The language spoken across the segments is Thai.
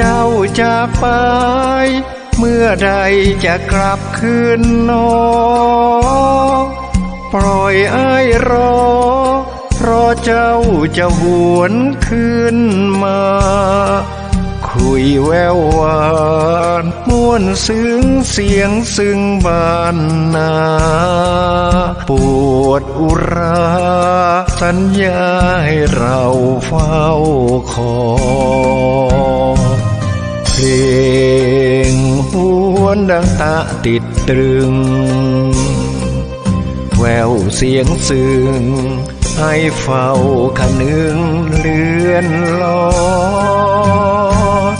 จ้ากไป เมื่อใดจะกลับคืนนอ ปล่อยอ้ายรอรอเจ้าจะหวนคืนมา คุยแววหวานม่วนซึ้งเสียงซึ้งบานนา ปวดอุรา สัญญาให้เราเฝ้าคอย ตะติดตรึง แววเสียงซึ้งให้เฝ้าคะนึงเลือนลอย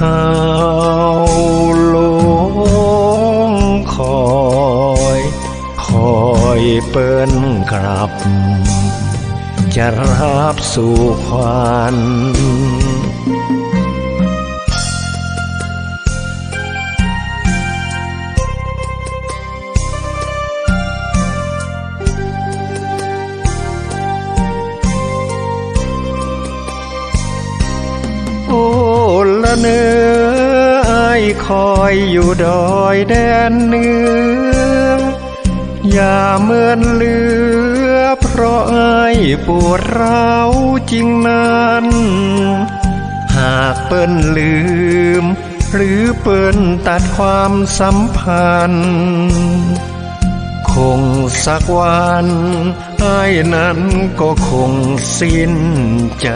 หาวลงคอย คอยเปิ้นกลับ จะรับสู่ควัน ละเนอไอายคอยอยู่ดอยแดนเหนืออย่าเมินเหลือ เพราะไอายปวดร้าวจริงนั้นหากเปิ้นลืม หรือเปิ้นตัดความสัมพันธ์ คงสักวันไอ้นั้นก็คงสิ้นใจ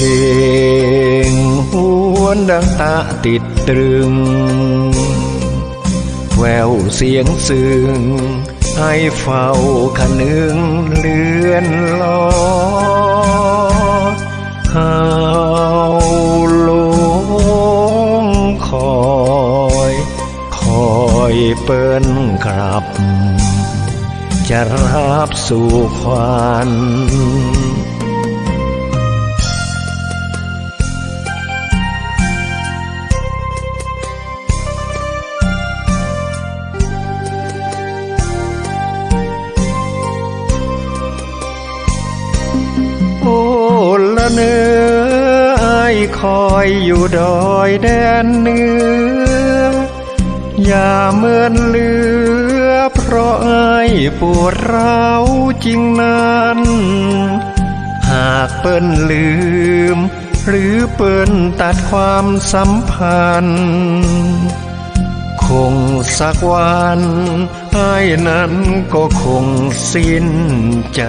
ลงหวนดังตะติดตรึง แววเสียงซึ้งให้เฝ้าคะนึงเลือนลอยหาลงคอยคอยเปิ้นกลับ จะรับสู่ควัน คอยอยู่ดอยแดนเหนืออย่าเมินเลือ เพราะไอายปวดร้าวจริงนั้น หากเปิ้นลืม หรือเปิ้นตัดความสัมพันธ์ คงสักวันไอ้ายนั้นก็คงสิ้นใจ